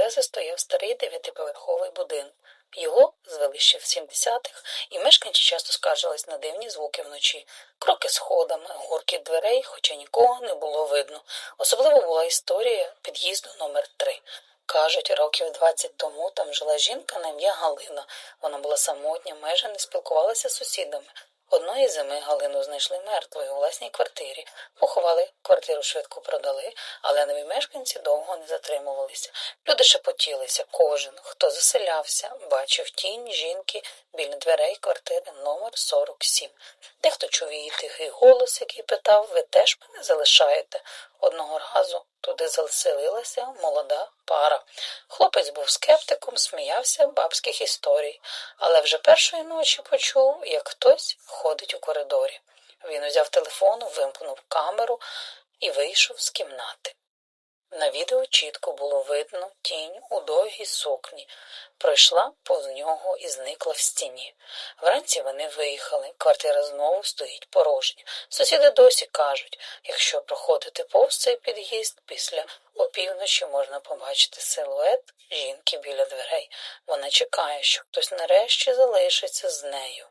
Одеси стояв старий дев'ятиповерховий будинок. Його звели ще в 70-х, і мешканці часто скаржились на дивні звуки вночі. Кроки сходами, гуркіт дверей, хоча нікого не було видно. Особливо була історія під'їзду номер 3 Кажуть, років 20 тому там жила жінка на ім'я Галина. Вона була самотня, майже не спілкувалася з сусідами. Одної зими Галину знайшли мертвою у власній квартирі. Поховали, квартиру швидко продали, але нові мешканці довго не затримувалися. Люди шепотілися. Кожен, хто заселявся, бачив тінь жінки біля дверей квартири номер 47. Дехто чув її тихий голос, який питав, ви теж мене залишаєте? Одного разу туди заселилася молода пара. Хлопець був скептиком, сміявся бабських історій, але вже першої ночі почув, як хтось ходить у коридорі. Він узяв телефон, вимкнув камеру і вийшов з кімнати. На відео чітко було видно тінь у довгій сукні, пройшла повз нього і зникла в стіні. Вранці вони виїхали, квартира знову стоїть порожня. Сусіди досі кажуть, якщо проходити повз цей під'їзд, після опівночі можна побачити силует жінки біля дверей. Вона чекає, що хтось нарешті залишиться з нею.